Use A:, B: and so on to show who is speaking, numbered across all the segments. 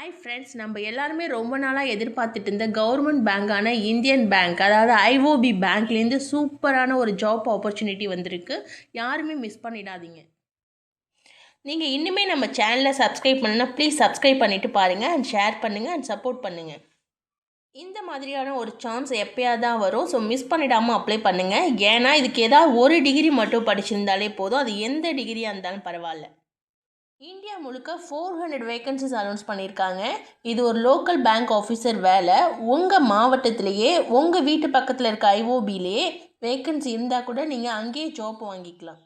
A: Hi friends நம்ம எல்லாருமே ரொம்ப நாளாக எதிர்பார்த்துட்டு இருந்த கவர்மெண்ட் பேங்கான இந்தியன் பேங்க் அதாவது ஐஓபி பேங்க்லேருந்து சூப்பரான ஒரு ஜாப் ஆப்பர்ச்சுனிட்டி வந்திருக்கு. யாருமே மிஸ் பண்ணிடாதீங்க. நீங்கள் இன்னுமே நம்ம சேனலை சப்ஸ்கிரைப் பண்ணுன்னா ப்ளீஸ் சப்ஸ்கிரைப் பண்ணிவிட்டு பாருங்கள் அண்ட் ஷேர் பண்ணுங்கள் அண்ட் சப்போர்ட் பண்ணுங்கள் இந்த மாதிரியான ஒரு சான்ஸ் எப்போயாவது தான் வரும் ஸோ மிஸ் பண்ணிடாமல் அப்ளை பண்ணுங்கள் ஏன்னா இதுக்கு ஏதாவது ஒரு டிகிரி மட்டும் படிச்சிருந்தாலே போதும். அது எந்த டிகிரியாக இருந்தாலும் பரவாயில்ல. இந்தியா முழுக்க ஃபோர் ஹண்ட்ரட் வேகன்சிஸ் அனௌன்ஸ் பண்ணியிருக்காங்க. இது ஒரு லோக்கல் பேங்க் ஆஃபீஸர் வேலை. உங்கள் மாவட்டத்திலேயே உங்கள் வீட்டு பக்கத்தில் இருக்க ஐஓபிலேயே வேகன்சி இருந்தால் கூட நீங்கள் அங்கேயே ஜாப் வாங்கிக்கலாம்.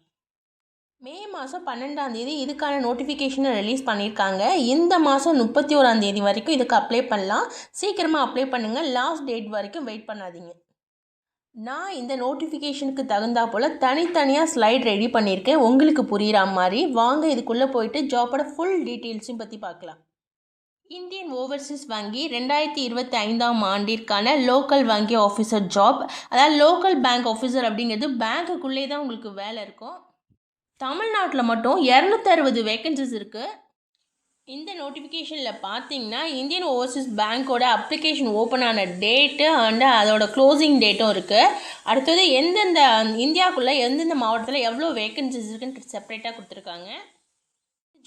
A: மே மாதம் பன்னெண்டாம் தேதி இதுக்கான நோட்டிஃபிகேஷனை ரிலீஸ் பண்ணியிருக்காங்க. இந்த மாதம் முப்பத்தி ஓராம் தேதி வரைக்கும் இதுக்கு அப்ளை பண்ணலாம். சீக்கிரமாக அப்ளை பண்ணுங்கள் லாஸ்ட் டேட் வரைக்கும் வெயிட் பண்ணாதீங்க. நான் இந்த நோட்டிஃபிகேஷனுக்கு தகுந்தா போல் தனித்தனியாக ஸ்லைட் ரெடி பண்ணியிருக்கேன் உங்களுக்கு புரிகிற மாதிரி. வாங்க இதுக்குள்ளே போயிட்டு ஜாப்போட ஃபுல் டீட்டெயில்ஸையும் பற்றி பார்க்கலாம். இந்தியன் ஓவர்சீஸ் வங்கி ரெண்டாயிரத்தி இருபத்தி ஐந்தாம் ஆண்டிற்கான லோக்கல் வங்கி ஆஃபீஸர் ஜாப் அதாவது லோக்கல் பேங்க் ஆஃபீஸர் அப்படிங்கிறது பேங்க்குக்குள்ளே தான் உங்களுக்கு வேலை இருக்கும். தமிழ்நாட்டில் மட்டும் இரநூத்தறுபது வேக்கன்சிஸ் இருக்குது இந்த நோட்டிஃபிகேஷனில் பார்த்தீங்கன்னா இந்தியன் ஓவர்சீஸ் பேங்க்கோட அப்ளிகேஷன் ஓப்பன் ஆன டேட்டு அண்டு அதோட க்ளோசிங் டேட்டும் இருக்குது அடுத்தது எந்தெந்த இந்தியாவுக்குள்ளே எந்தெந்த மாவட்டத்தில் எவ்வளோ வேக்கன்சிஸ் இருக்குன்னு செப்பரேட்டாக கொடுத்துருக்காங்க.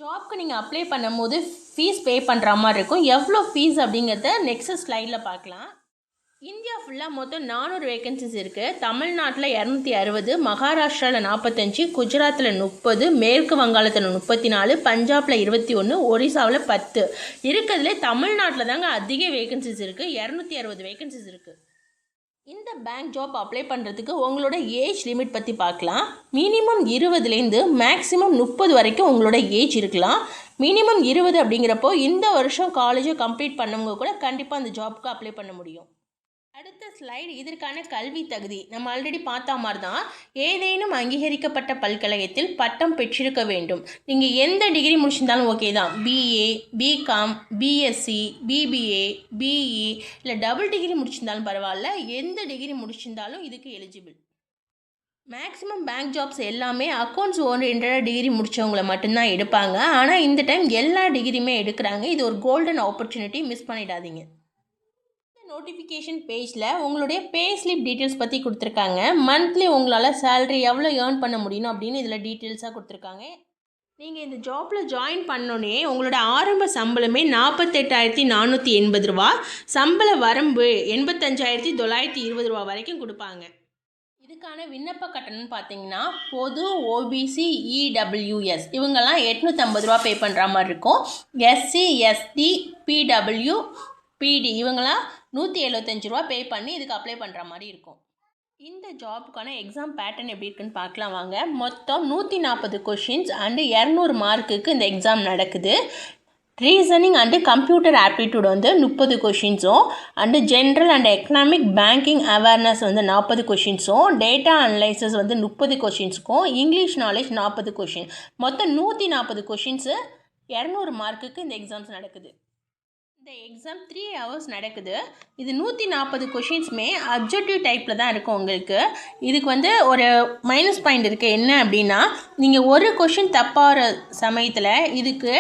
A: ஜாப்க்கு நீங்கள் அப்ளை பண்ணும்போது ஃபீஸ் பே பண்ணுற மாதிரி இருக்கும். எவ்வளோ ஃபீஸ் அப்படிங்கிறத நெக்ஸ்ட் ஸ்லைடில் பார்க்கலாம். இந்தியா ஃபுல்லாக மொத்தம் நானூறு வேகன்சிஸ் இருக்குது தமிழ்நாட்டில் இரநூத்தி அறுபது மகாராஷ்டிராவில் நாற்பத்தஞ்சு குஜராத்தில் முப்பது மேற்கு வங்காளத்தில் முப்பத்தி நாலு பஞ்சாபில் இருபத்தி ஒன்று ஒரிசாவில் பத்து. இருக்கிறதுலே தமிழ்நாட்டில் தாங்க அதிக வேகன்சிஸ் இருக்குது இரநூத்தி அறுபது வேகன்சிஸ் இருக்குது இந்த பேங்க் ஜாப் அப்ளை பண்ணுறதுக்கு உங்களோட ஏஜ் லிமிட் பற்றி பார்க்கலாம். மினிமம் இருபதுலேருந்து மேக்ஸிமம் முப்பது வரைக்கும் உங்களோட ஏஜ் இருக்கலாம். மினிமம் இருபது அப்படிங்கிறப்போ இந்த வருஷம் காலேஜை கம்ப்ளீட் பண்ணவங்க கூட கண்டிப்பாக அந்த ஜாப்க்கு அப்ளை பண்ண முடியும். அடுத்த ஸ்லைடு இதற்கான கல்வி தகுதி. நம்ம ஆல்ரெடி பார்த்தா மாதிரி தான் ஏதேனும் அங்கீகரிக்கப்பட்ட பல்கலைக்கழகத்தில் பட்டம் பெற்றிருக்க வேண்டும். நீங்கள் எந்த டிகிரி முடிச்சிருந்தாலும் ஓகே தான். BA BCom BSc BBA BE இல்லை டபுள் டிகிரி முடிச்சிருந்தாலும் பரவாயில்ல. எந்த டிகிரி முடிச்சிருந்தாலும் இதுக்கு எலிஜிபிள் மேக்ஸிமம் பேங்க் ஜாப்ஸ் எல்லாமே அக்கௌண்ட்ஸ் ஓரியன்டாக டிகிரி முடித்தவங்கள மட்டும்தான் எடுப்பாங்க. ஆனால் இந்த டைம் எல்லா டிகிரியுமே எடுக்கிறாங்க. இது ஒரு கோல்டன் ஆப்பர்ச்சுனிட்டி மிஸ் பண்ணிடாதீங்க. நோட்டிஃபிகேஷன் பேஜில் உங்களுடைய பே ஸ்லிப் டீட்டெயில்ஸ் பற்றி கொடுத்துருக்காங்க. மந்த்லி உங்களால் சேலரி எவ்வளோ ஏர்ன் பண்ண முடியும் அப்படின்னு இதில் டீட்டெயில்ஸாக கொடுத்துருக்காங்க. நீங்கள் இந்த ஜாப்பில் ஜாயின் பண்ணோன்னே உங்களோட ஆரம்ப சம்பளமே நாற்பத்தெட்டாயிரத்தி நானூற்றி எண்பது ரூபா சம்பள வரம்பு எண்பத்தஞ்சாயிரத்தி தொள்ளாயிரத்தி இருபது ரூபா வரைக்கும் கொடுப்பாங்க. இதுக்கான விண்ணப்ப கட்டணம்னு பார்த்தீங்கன்னா பொது ஓபிசி இடபிள்யூஎஸ் இவங்கெல்லாம் எட்நூற்றம்பது ரூபா பே பண்ணுற மாதிரி இருக்கும். எஸ்சி எஸ்டி பிடபிள்யூ பிடி இவங்களாம் நூற்றி எழுபத்தஞ்சு ரூபா பே பண்ணி இதுக்கு அப்ளை பண்ணுற மாதிரி இருக்கும். இந்த ஜாபுக்கான எக்ஸாம் பேட்டர்ன் எப்படி இருக்குன்னு பார்க்கலாம் வாங்க. மொத்தம் நூற்றி நாற்பது கொஷின்ஸ் அண்டு இரநூறு மார்க்குக்கு இந்த எக்ஸாம் நடக்குது. ரீசனிங் அண்டு கம்ப்யூட்டர் ஆப்டிடியூட் வந்து முப்பது கொஷின்ஸும் and general and economic banking awareness வந்து நாற்பது கொஷின்ஸும் டேட்டா அனலைசஸ் வந்து முப்பது கொஷின்ஸுக்கும் இங்கிலீஷ் நாலேஜ் நாற்பது கொஷின் மொத்தம் நூற்றி நாற்பது கொஷின்ஸு இரநூறு மார்க்குக்கு இந்த எக்ஸாம்ஸ் நடக்குது. இந்த எக்ஸாம் த்ரீ ஹவர்ஸ் நடக்குது. இது நூற்றி நாற்பது கொஷின்ஸுமே அப்ஜெக்டிவ் டைப்பில் தான் இருக்கும் உங்களுக்கு. இதுக்கு வந்து ஒரு மைனஸ் பாயிண்ட் இருக்குது என்ன அப்படின்னா நீங்கள் ஒரு கொஷின் தப்பாகிற சமயத்தில் இதுக்கு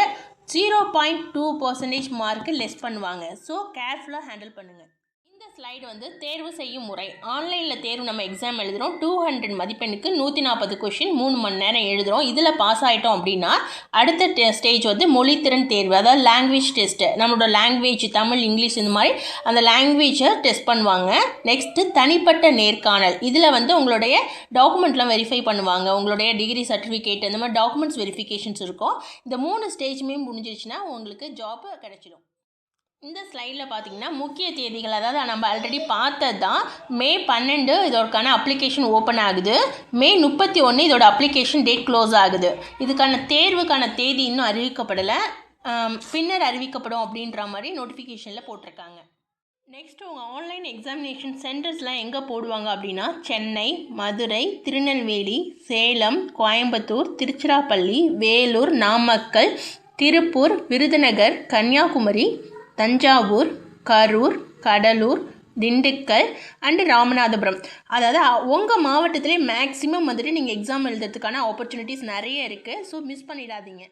A: zero point two percentage mark less பண்ணுவாங்க. ஸோ கேர்ஃபுல்லாக ஹேண்டில் பண்ணுங்கள் இந்த ஸ்லைடு வந்து தேர்வு செய்யும் முறை. ஆன்லைனில் தேர்வு நம்ம எக்ஸாம் எழுதுகிறோம் டூ ஹண்ட்ரட் மதிப்பெண்ணுக்கு நூற்றி நாற்பது கொஷின் மூணு மணி நேரம் எழுதுகிறோம் இதில் பாஸ் ஆகிட்டோம் அப்படின்னா அடுத்த ஸ்டேஜ் வந்து மொழித்திறன் தேர்வு அதாவது லாங்குவேஜ் டெஸ்ட்டு நம்மளோட லாங்குவேஜ் தமிழ் இங்கிலீஷ் இந்த மாதிரி அந்த லாங்குவேஜை டெஸ்ட் பண்ணுவாங்க. நெக்ஸ்ட்டு தனிப்பட்ட நேர்காணல். இதில் வந்து உங்களுடைய டாக்குமெண்ட்லாம் வெரிஃபை பண்ணுவாங்க. உங்களுடைய டிகிரி சர்டிஃபிகேட் அந்த மாதிரி டாக்குமெண்ட்ஸ் வெரிஃபிகேஷன்ஸ் இருக்கும். இந்த மூணு ஸ்டேஜுமே முடிஞ்சிருச்சுன்னா உங்களுக்கு ஜாப் கிடச்சிடும் இந்த ஸ்லைடில் பார்த்தீங்கன்னா முக்கிய தேதிகள் அதாவது நம்ம ஆல்ரெடி பார்த்தது தான் மே பன்னெண்டு இதோடக்கான அப்ளிகேஷன் ஓப்பன் ஆகுது. மே முப்பத்தி ஒன்று இதோட அப்ளிகேஷன் டேட் க்ளோஸ் ஆகுது. இதுக்கான தேர்வுக்கான தேதி இன்னும் அறிவிக்கப்படலை. பின்னர் அறிவிக்கப்படும் அப்படின்ற மாதிரி நோட்டிஃபிகேஷனில் போட்டிருக்காங்க. நெக்ஸ்ட் உங்கள் ஆன்லைன் எக்ஸாமினேஷன் சென்டர்ஸ்லாம் எங்கே போடுவாங்க அப்படின்னா சென்னை மதுரை திருநெல்வேலி சேலம் கோயம்புத்தூர் திருச்சிராப்பள்ளி வேலூர் நாமக்கல் திருப்பூர் விருதுநகர் கன்னியாகுமரி தஞ்சாவூர் கரூர் கடலூர் திண்டுக்கல் அண்டு ராமநாதபுரம். அதாவது உங்கள் மாவட்டத்திலே மேக்ஸிமம் வந்துட்டு நீங்கள் எக்ஸாம் எழுதுறதுக்கான ஆப்பர்ச்சுனிட்டிஸ் நிறைய இருக்குது ஸோ மிஸ் பண்ணிடாதீங்க.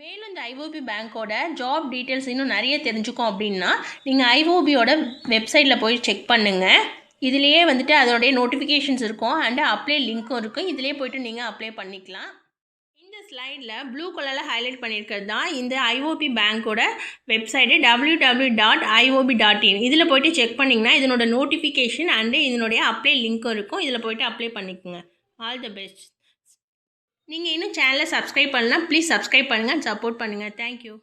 A: மேலும் இந்த ஐஓபி பேங்க்கோட ஜாப் டீட்டெயில்ஸ் இன்னும் நிறைய தெரிஞ்சுக்கும் அப்படின்னா நீங்கள் ஐஓபியோட வெப்சைட்டில் போய் செக் பண்ணுங்கள் இதுலேயே வந்துட்டு அதனுடைய நோட்டிஃபிகேஷன்ஸ் இருக்கும். அண்டு அப்ளை லிங்க்கும் இருக்கும். இதுலேயே போயிட்டு நீங்கள் அப்ளை பண்ணிக்கலாம். ஸ்லைடில் ப்ளூ கலரில் ஹைலைட் பண்ணியிருக்கிறது தான் இந்த IOB பேங்க்கோட website W W dot IOB dot in இதில் போயிட்டு செக் பண்ணிங்கன்னா இதனோட நோட்டிஃபிகேஷன் அண்டு இதனுடைய அப்ளை லிங்க்கும் இருக்கும். இதில் போயிட்டு அப்ளை பண்ணிக்கோங்க. ஆல் த பெஸ்ட் நீங்கள் இன்னும் சேனலை சப்ஸ்கிரைப் பண்ணலாம் ப்ளீஸ் சப்ஸ்கிரைப் பண்ணுங்கள் சப்போர்ட் பண்ணுங்கள் தேங்க்யூ